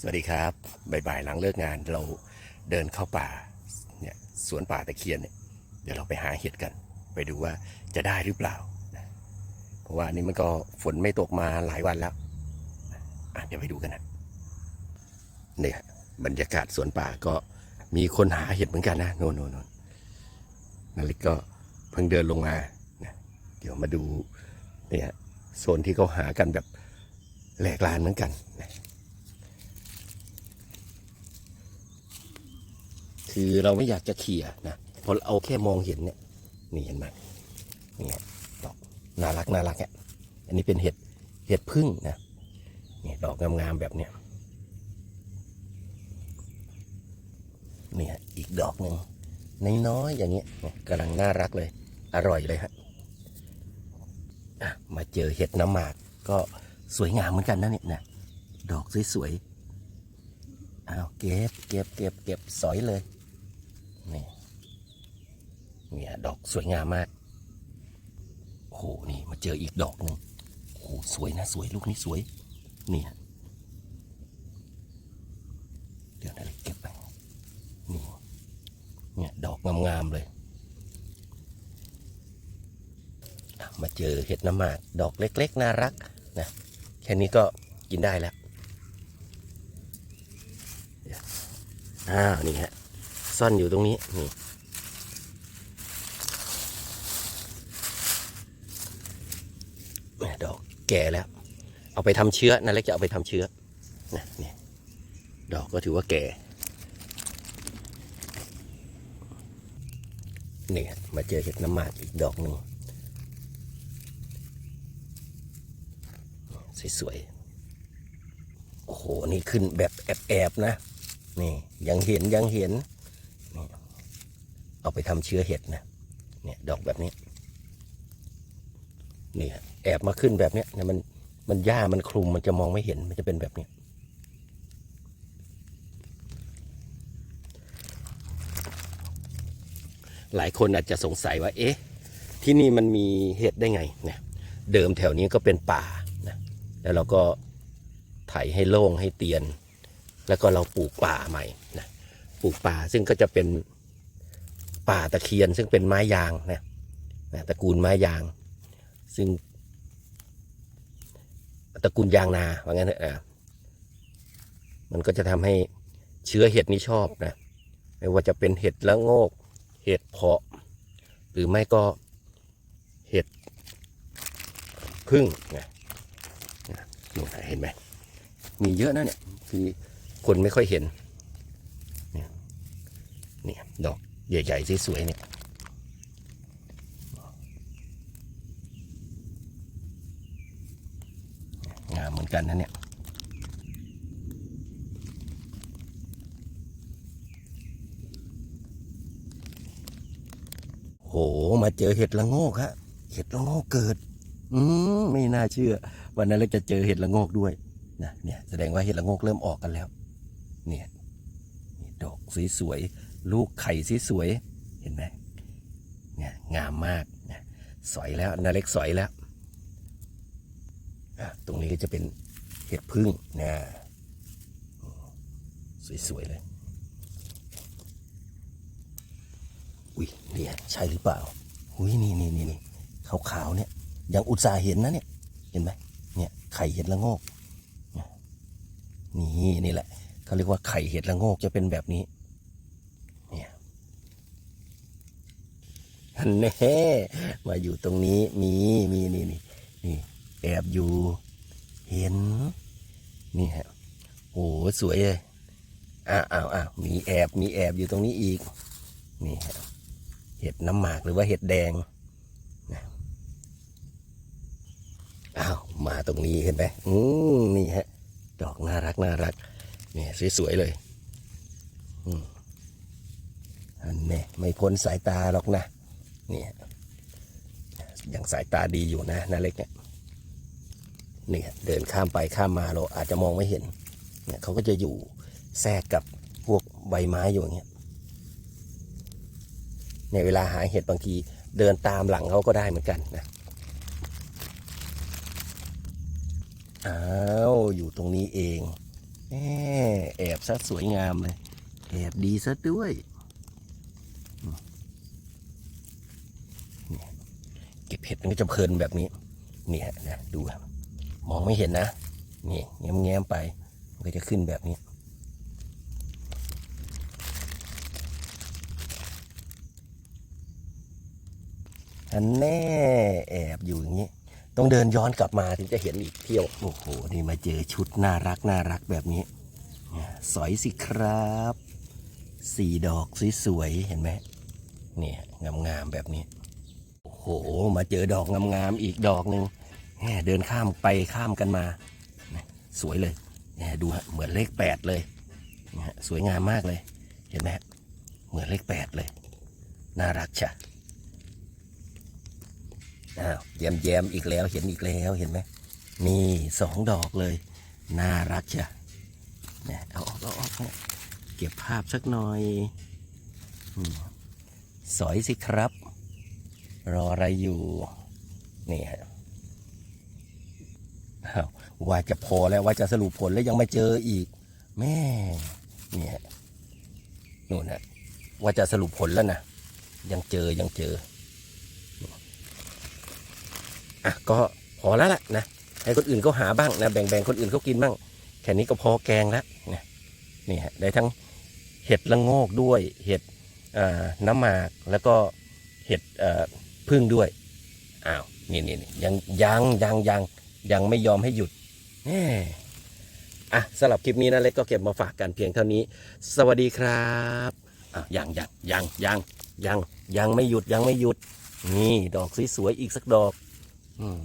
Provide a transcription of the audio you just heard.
สวัสดีครับบ่ายๆหลังเลิกงานเราเดินเข้าป่าเนี่ยสวนป่าตะเคียนเนี่ยเดี๋ยวเราไปหาเห็ดกัน ไปดูว่าจะได้หรือเปล่า เพราะว่านี่มันก็ฝนไม่ตกมาหลายวันแล้วเดี๋ยวไปดูกันนะเนี่ยบรรยากาศสวนป่าก็มีคนหาเห็ดเหมือนกันนะโน่นโน่นโน่นนาริกก็เพิ่งเดินลงมานะเดี๋ยวมาดูเนี่ยโซนที่เขาหากันแบบแหลกลานเหมือนกันนะ คือเราไม่อยากจะเขี่ยนะเพราะเอาแค่มองเห็นเนี่ยนี่เห็นไหมนี่ดอกน่ารักน่ารักอะอันนี้เป็นเห็ดเห็ดพึ่งนะนี่ดอกงามๆแบบเนี้ยนี่ฮะอีกดอกหนึ่งน้อยๆอย่างเงี้ยกำลังน่ารักเลย อร่อยเลยฮะอะมาเจอเห็ดน้ำหมากก็สวยงามเหมือนกันนะเนี่ยนะดอกสวยๆอ้าวเก็บเก็บเก็บเก็บสอยเลย นี่เนี่ยดอกสวยงามมาก โอ้โห นี่มาเจออีกดอกหนึ่งโอ้โห สวยนะ สวยลูกนี้สวย นี่ฮะเดี๋ยวนะเก็บไป นี่ เนี่ยดอกงามๆเลย มาเจอเห็ดน้ำหมากดอกเล็ก ๆ น่ารักนะ แค่นี้ก็กินได้แล้ว อ้าว นี่ฮะ ซ่อนอยู่ตรงนี้นี่แหม่ดอกแก่แล้ว เอาไปทำเชื้อนั่นเล็กจะเอาไปทำเชื้อนะนี่ดอกก็ถือว่าแก่นี่มาเจอเห็ดน้ำหมากอีกดอกหนึ่งสวยๆโอ้โห นี่ขึ้นแบบแอบๆนะ นี่ ยังเห็นยังเห็น เอาไปทำเชื้อเห็ดนะเนี่ยดอกแบบนี้นี่ฮะแอบมาขึ้นแบบเนี้ยเนี่ยมันมันหญ้ามันคลุมมันจะมองไม่เห็นมันจะเป็นแบบเนี้ยหลายคนอาจจะสงสัยว่า เอ๊ะ ที่นี่มันมีเห็ดได้ไงเนี่ยเดิมแถวนี้ก็เป็นป่านะแล้วเราก็ไถให้โล่งให้เตียน แล้วก็เราปลูกป่าใหม่นะปลูกป่าซึ่งก็จะเป็น ป่าตะเคียนซึ่งเป็นไม้ยางนะนะตระกูลไม้ยาง ซึ่งตระกูลยางนาว่างั้นเถอะอะมันก็จะทำให้เชื้อเห็ดนี้ชอบนะ ไม่ว่าจะเป็นเห็ดละโงก เห็ดเพาะ หรือไม่ก็เห็ดพึ่งนะนู่นเห็นไหม มีเยอะนะเนี่ย คือคนไม่ค่อยเห็นนี่ยเนี่ยดอก ใหญ่ๆสวยๆเนี่ยงามเหมือนกันนะเนี่ยโหมาเจอเห็ดละโงกฮะเห็ดละโงกเกิด อืมไม่น่าเชื่อ วันนั้นเราจะเจอเห็ดละโงกด้วยนะเนี่ยแสดงว่าเห็ดละโงกเริ่มออกกันแล้ว เนี่ยดอกสวยๆ ลูกไข่สวยๆเห็นไหมเนี่ยงามมากนะสอยแล้วนาเล็กสอยแล้ว ตรงนี้ก็จะเป็นเห็ดพึ่งนะสวยๆเลยอุ้ยเนี่ยใช่หรือเปล่าอุ้ยนี่นี่นี่นี่ขาวๆเนี่ยยังอุตส่าห์เห็นนะเนี่ยเห็นไหมเนี่ยไข่เห็ดละโงกนี่นี่แหละเขาเรียกว่าไข่เห็ดละโงกจะเป็นแบบนี้ เนี่ยอัน แน่มาอยู่ตรงนี้มีมีนี่นี่นี่แอบอยู่ เห็น นี่ฮะโอ้สวยเลยอ้าวอ้าวอ้าวมีแอบมีแอบอยู่ตรงนี้อีก นี่ฮะเห็ดน้ำหมากหรือว่าเห็ดแดงอ้าวมาตรงนี้เห็นไหมอืมนี่ฮะ ดอกน่ารักน่ารักเนี่ยสวยๆเลยอืมอันนี้ไม่พ้นสายตาหรอกนะ นี่ยังสายตาดีอยู่นะนาเล็กเนี่ยเนี่ยเดินข้ามไปข้ามมาเราอาจจะมองไม่เห็นเนี่ยเขาก็จะอยู่แทรกกับพวกใบไม้อยู่อย่างเงี้ยเนี่ยเวลาหาเห็ดบางทีเดินตามหลังเขาก็ได้เหมือนกันนะอ้าวอยู่ตรงนี้เองแอบซะสวยงามเลย แอบดีซะด้วยอืมเนี่ย เก็บเห็ดมันก็จะเพลินแบบนี้เนี่ยนะดูครับมองไม่เห็นนะนี่แง้มแง้มๆไปมันก็จะขึ้นแบบนี้ อันแน่แอบอยู่อย่างนี้ต้องเดินย้อนกลับมาถึงจะเห็นอีกเที่ยว โอ้โห นี่มาเจอชุดน่ารักน่ารักแบบนี้นี่สอยสิครับ สี่ดอกสวยๆ เห็นไหมเนี่ยงามๆแบบนี้ ห มาเจอดอกงามๆอีกดอกหนึ่งเดินข้ามไปข้ามกันมา สวยเลยเนี่ยดูเหมือนเลขแปดเลยสวยงามมากเลย เห็นไหมเหมือนเลขแปดเลย น่ารักชะอ้าวแยมแยมๆอีกแล้วเห็นอีกแล้วเห็นไหมนี่สองดอกเลย น่ารักจ้ะเนี่ยเอาออกเอาออกเก็บภาพสักหน่อยอสอยสิครับ รออะไรอยู่ นี่ฮะว่าจะพอแล้วว่าจะสรุปผลแล้วยังไม่เจออีก แม่เนี่ยนู่นนะว่าจะสรุปผลแล้วนะยังเจอยังเจออะก็พอแล้วล่ะนะให้คนอื่นเขาหาบ้างนะแบ่งๆคนอื่นเขากินบ้างแค่นี้ก็พอแกงแล้วนะนี่ฮะได้ทั้งเห็ดละโงกด้วย เห็ดน้ำหมากแล้วก็เห็ดอ พึ่งด้วยอ้าวนี่นี่นี่ยังยังยังยังยังไม่ยอมให้หยุดแหมอะสำหรับคลิปนี้นะเล็กก็เก็บมาฝากกันเพียงเท่านี้ สวัสดีครับอะยังยังยังยังยังยังไม่หยุดยังไม่หยุด นี่ดอกสวยๆอีกสักดอก อืม